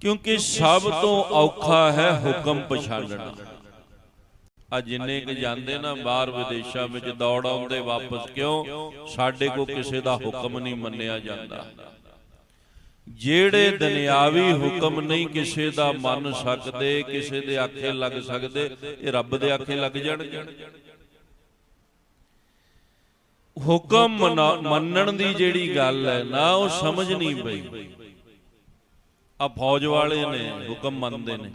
ਕਿਉਂਕਿ ਸਭ ਤੋਂ ਔਖਾ ਹੈ ਹੁਕਮ ਪਛਾਣਨਾ। ਆ ਜਿੰਨੇ ਕਿ ਜਾਂਦੇ ਨਾ ਬਾਹਰ ਵਿਦੇਸ਼ਾਂ ਵਿੱਚ ਦੌੜ ਆਉਂਦੇ ਵਾਪਸ ਕਿਉਂ? ਸਾਡੇ ਕੋ ਕਿਸੇ ਦਾ ਹੁਕਮ ਨਹੀਂ ਮੰਨਿਆ ਜਾਂਦਾ। ਜਿਹੜੇ ਦੁਨਿਆਵੀ ਹੁਕਮ ਨਹੀਂ ਕਿਸੇ ਦਾ ਮੰਨ ਸਕਦੇ ਕਿਸੇ ਦੇ ਆਖੇ ਲੱਗ ਸਕਦੇ ਇਹ ਰੱਬ ਦੇ ਆਖੇ ਲੱਗ ਜਾਣਗੇ। ਹੁਕਮ ਮਨਾ- ਮੰਨਣ ਦੀ ਜਿਹੜੀ ਗੱਲ ਹੈ ਨਾ ਉਹ ਸਮਝ ਨਹੀਂ ਪਈ। ਆ ਫੌਜ ਵਾਲੇ ਨੇ ਹੁਕਮ ਮੰਨਦੇ ਨੇ।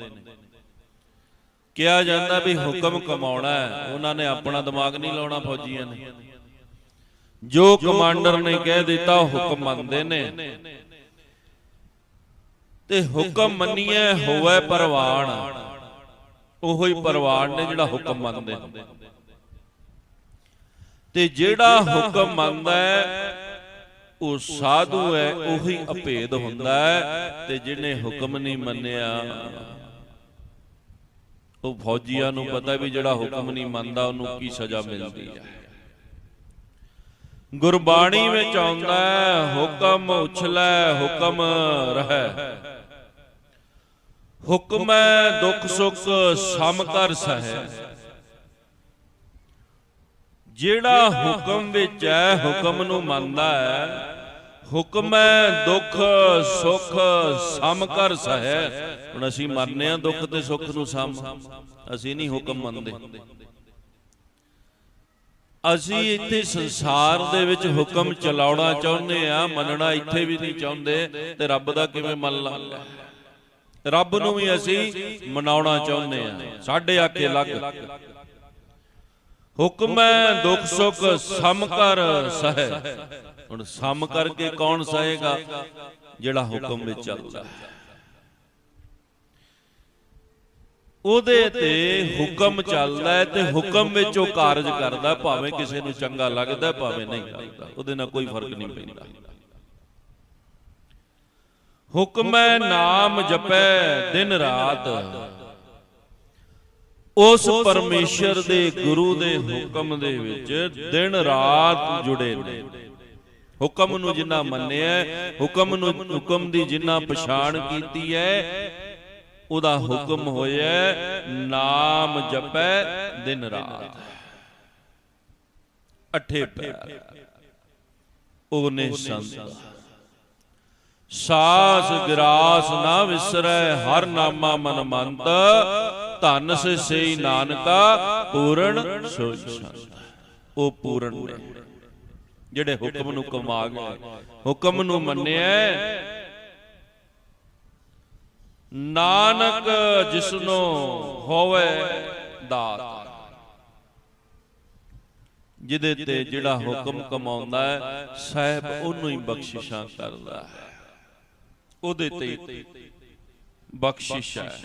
ਕਿਹਾ ਜਾਂਦਾ ਵੀ ਹੁਕਮ ਕਮਾਉਣਾ ਹੈ ਉਹਨਾਂ ਨੇ ਆਪਣਾ ਦਿਮਾਗ ਨਹੀਂ ਲਾਉਣਾ ਫੌਜੀਆਂ ਨੇ। ਜੋ ਕਮਾਂਡਰ ਨੇ ਕਹਿ ਦਿੱਤਾ ਹੁਕਮ ਮੰਨਦੇ ਨੇ। ਤੇ ਹੁਕਮ ਮੰਨੀਏ ਹੋਵੇ ਪਰਵਾਨ ਉਹੋ ਹੀ ਪਰਵਾਨ ਨੇ ਜਿਹੜਾ ਹੁਕਮ ਮੰਨਦੇ ਨੇ। ਤੇ ਜਿਹੜਾ ਹੁਕਮ ਮੰਨਦਾ ਹੈ ਉਹ ਸਾਧੂ ਹੈ, ਉਹੀ ਅਭੇਦ ਹੁੰਦਾ ਹੈ ਤੇ ਜਿਹਨੇ ਹੁਕਮ ਨਹੀਂ ਮੰਨਿਆ। ਉਹ ਫੌਜੀਆਂ ਨੂੰ ਪਤਾ ਵੀ ਜਿਹੜਾ ਹੁਕਮ ਨਹੀਂ ਮੰਨਦਾ, ਉਹਨੂੰ ਕੀ ਸਜ਼ਾ ਮਿਲਦੀ ਹੈ। ਗੁਰਬਾਣੀ ਵਿੱਚ ਆਉਂਦਾ ਹੁਕਮ ਉਛਲੈ, ਹੁਕਮ ਰਹੈ। ਹੁਕਮੈ ਦੁੱਖ ਸੁੱਖ ਸਮ ਕਰ ਸਹੈ। ਜਿਹੜਾ ਹੁਕਮ ਵਿੱਚ ਹੈ, ਹੁਕਮ ਨੂੰ ਮੰਨਦਾ ਹੈ, ਹੁਕਮੈ ਦੁੱਖ, ਸੁੱਖ, ਸਮ ਕਰ ਸਹੈ। ਹੁਣ ਅਸੀਂ ਮੰਨਦੇ ਆ ਦੁੱਖ ਤੇ ਸੁੱਖ ਨੂੰ ਸਮ। ਅਸੀਂ ਨਹੀਂ ਹੁਕਮ ਮੰਨਦੇ। ਅਸੀਂ ਇੱਥੇ ਸੰਸਾਰ ਦੇ ਵਿੱਚ ਹੁਕਮ ਚਲਾਉਣਾ ਚਾਹੁੰਦੇ ਆ ਮੰਨਣਾ ਇੱਥੇ ਵੀ ਨਹੀਂ ਚਾਹੁੰਦੇ ਤੇ ਰੱਬ ਦਾ ਕਿਵੇਂ ਮੰਨ ਲਾ ਰੱਬ ਨੂੰ ਵੀ ਅਸੀਂ ਮਨਾਉਣਾ ਚਾਹੁੰਦੇ ਆ ਸਾਡੇ ਆਕੇ ਲੱਗ ਹੁਕਮੈ ਦੁੱਖ ਸੁੱਖ ਸਮ ਕਰ ਸਹੈ। ਹੁਣ ਸਮ ਕਰਕੇ ਕੌਣ ਸਹੇਗਾ? ਜਿਹੜਾ ਹੁਕਮ ਵਿੱਚ ਚੱਲਦਾ। ਹੈ ਉਹਦੇ ਤੇ ਹੁਕਮ ਚੱਲਦਾ ਹੈ ਤੇ ਹੁਕਮ ਵਿੱਚ ਉਹ ਕਾਰਜ ਕਰਦਾ ਭਾਵੇਂ ਕਿਸੇ ਨੂੰ ਚੰਗਾ ਲੱਗਦਾ ਭਾਵੇਂ ਨਹੀਂ ਲੱਗਦਾ। ਉਹਦੇ ਨਾਲ ਕੋਈ ਫ਼ਰਕ ਨਹੀਂ ਪੈਂਦਾ। ਹੁਕਮੈ ਨਾਮ ਜਪੈ ਦਿਨ ਰਾਤ। ਉਸ ਪਰਮੇਸ਼ਰ ਦੇ ਗੁਰੂ ਦੇ ਹੁਕਮ ਦੇ ਵਿੱਚ ਦਿਨ ਰਾਤ ਜੁੜੇ ਨੇ। ਹੁਕਮ ਨੂੰ ਜਿੰਨਾ ਮੰਨਿਆ ਹੁਕਮ ਨੂੰ ਹੁਕਮ ਦੀ ਜਿੰਨਾ ਪਛਾਣ ਕੀਤੀ ਹੈ, ਉਹਦਾ ਹੁਕਮ ਹੋਇਆ ਨਾਮ ਜਪੈ ਦਿਨ ਰਾਤ। ਅਠੇ ਪੈਰ। ਉਹਨੇ ਸੰਤ। ਸਾਸ ਗਰਾਸ ਨਾ ਵਿਸਰੈ, ਹਰ ਨਾਮਾ ਮਨ ਮੰਤ ਧਨ ਸੇ ਸਈ ਨਾਨਕਾ ਪੂਰਨ ਸੰਤ। ਉਹ ਪੂਰਨ ਨੇ। ਜਿਹੜੇ ਹੁਕਮ ਨੂੰ ਕਮਾ ਗਏ। ਹੁਕਮ ਨੂੰ ਮੰਨਿਆ ਨਾਨਕ ਜਿਸਨੋ ਹੋਵੇ ਦਾਤ। ਜਿਹਦੇ ਤੇ ਜਿਹੜਾ ਹੁਕਮ ਕਮਾਉਂਦਾ ਹੈ ਸਾਹਿਬ ਉਹਨੂੰ ਹੀ ਬਖਸ਼ਿਸ਼ਾਂ ਕਰਦਾ ਹੈ। ਉਹਦੇ ਤੇ ਬਖਸ਼ਿਸ਼ ਹੈ।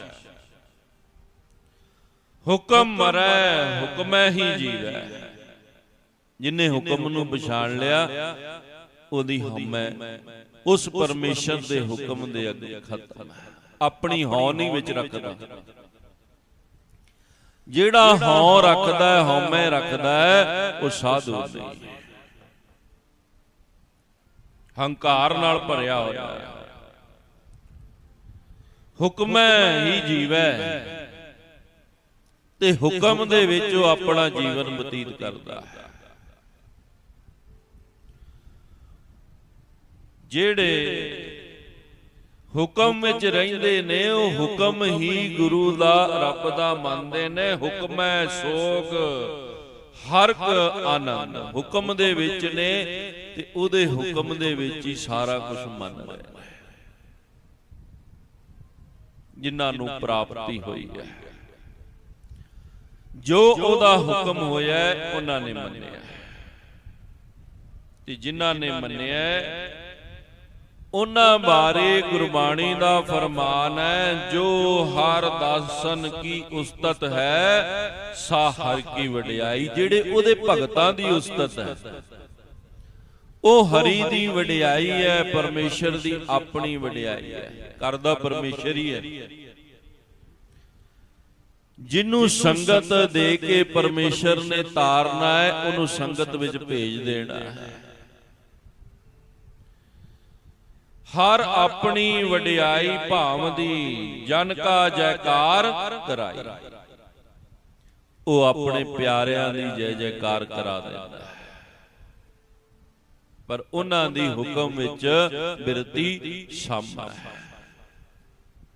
ਹੁਕਮ ਮਰੈ ਹੁਕਮੈ ਹੀ ਜੀਵੈ। ਜਿਨੇ ਹੁਕਮ ਨੂੰ ਪਛਾਣ ਲਿਆ ਉਹਦੀ ਹਮੈ ਉਸ ਪਰਮੇਸ਼ਰ ਦੇ ਹੁਕਮ ਦੇ ਅੱਗੇ ਖਤਮ ਹੈ। ਆਪਣੀ ਹਉ ਨਹੀਂ ਵਿੱਚ ਰੱਖਦਾ। ਜਿਹੜਾ ਹਉ ਰੱਖਦਾ ਹੈ ਹਉਮੈ ਰੱਖਦਾ ਹੈ ਉਹ ਸਾਧੂ ਨਹੀਂ। ਹੰਕਾਰ ਨਾਲ ਭਰਿਆ ਹੋਇਆ ਹੈ। ਹੁਕਮੈ ਹੀ ਜੀਵੈ। ਤੇ ਹੁਕਮ ਦੇ ਵਿੱਚ ਉਹ ਆਪਣਾ ਜੀਵਨ ਬਤੀਤ ਕਰਦਾ ਹੈ। ਜਿਹੜੇ ਹੁਕਮ ਵਿੱਚ ਰਹਿੰਦੇ ਨੇ, ਉਹ ਹੁਕਮ ਹੀ ਗੁਰੂ ਦਾ, ਰੱਬ ਦਾ ਮੰਨਦੇ ਨੇ। ਹੁਕਮੈ ਸੋਗ ਹਰਕ ਆਨੰਦ। ਹੁਕਮ ਦੇ ਵਿੱਚ ਨੇ ਤੇ ਉਹਦੇ ਹੁਕਮ ਦੇ ਵਿੱਚ ਹੀ ਸਾਰਾ ਕੁਝ ਮੰਨ ਰਹੇ ਨੇ। ਜਿਨ੍ਹਾਂ ਨੂੰ ਪ੍ਰਾਪਤੀ ਹੋਈ ਹੈ। ਜੋ ਉਹਦਾ ਹੁਕਮ ਹੋਇਆ ਉਹਨਾਂ ਨੇ ਮੰਨਿਆ ਤੇ ਜਿਨ੍ਹਾਂ ਨੇ ਮੰਨਿਆ ਉਹਨਾਂ ਬਾਰੇ ਗੁਰਬਾਣੀ ਦਾ ਫਰਮਾਨ ਹੈ, ਜੋ ਹਰ ਦਾਸਨ ਕੀ ਉਸਤਤ ਹੈ, ਸਾ ਹਰ ਕੀ ਵਡਿਆਈ, ਜਿਹੜੇ ਉਹਦੇ ਭਗਤਾਂ ਦੀ ਉਸਤਤ ਹੈ। ਉਹ ਹਰੀ ਦੀ ਵਡਿਆਈ ਹੈ, ਪਰਮੇਸ਼ਰ ਦੀ ਆਪਣੀ ਵਡਿਆਈ ਹੈ ਕਰਦਾ ਪਰਮੇਸ਼ਰ ਹੀ ਹੈ। ਜਿਹਨੂੰ ਸੰਗਤ ਦੇ ਕੇ ਪਰਮੇਸ਼ਰ ਨੇ ਤਾਰਨਾ ਹੈ ਉਹਨੂੰ ਸੰਗਤ ਵਿੱਚ ਭੇਜ ਦੇਣਾ ਹੈ। ਹਰ ਆਪਣੀ ਵਡਿਆਈ ਭਾਵਦੀ ਜਨ ਕਾ ਜੈਕਾਰ ਕਰਾਈ। ਉਹ ਆਪਣੇ ਪਿਆਰਿਆਂ ਦੀ ਜੈ ਜੈਕਾਰ ਕਰਾ ਦਿੰਦਾ ਹੈ। ਪਰ ਉਹਨਾਂ ਦੀ ਹੁਕਮ ਵਿੱਚ ਬਿਰਤੀ ਸ਼ਾਮਲ ਹੈ।